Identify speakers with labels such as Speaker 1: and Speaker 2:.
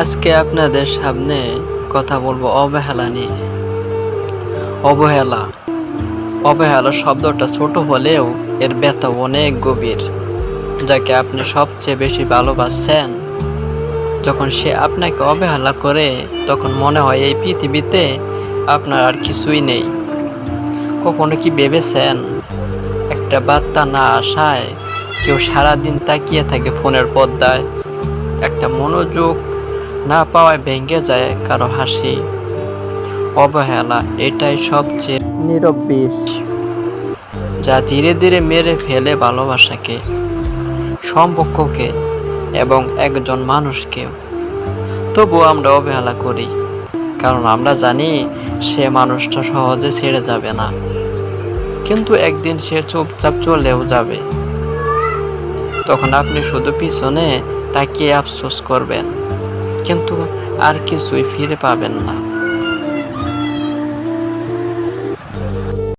Speaker 1: আজকে আপনাদের সামনে কথা বলব অবহেলা নিয়ে। অবহেলা। অবহেলা শব্দটা ছোট হলেও এর ব্যথা অনেক গভীর, যাকে আপনি সবচেয়ে বেশি ভালোবাসছেন যখন সে আপনাকে অবহেলা করে, তখন মনে হয় এই পৃথিবীতে আপনার আর কিছুই নেই। কখনো কি ভেবেছেন? একটা বার্তা না আসায় কেউ সারাদিন তাকিয়ে থাকে ফোনের পর্দায়। একটা মনোযোগ না পাওয়ায় ভেঙে যায় কারও হাসি। অবহেলা, এটাই সবচেয়ে নীরব যা ধীরে ধীরে মেরে ফেলে ভালোবাসাকে, সম্পর্ককে এবং একজন মানুষকেও। তবুও আমরা অবহেলা করি, কারণ আমরা জানি সে মানুষটা সহজে ছেড়ে যাবে না। কিন্তু একদিন সে চুপচাপ চলেও যাবে। তখন আপনি শুধু পিছনে তাকিয়ে আফসোস করবেন। কিন্তু আর কিছুই ফিরে পাবেন না।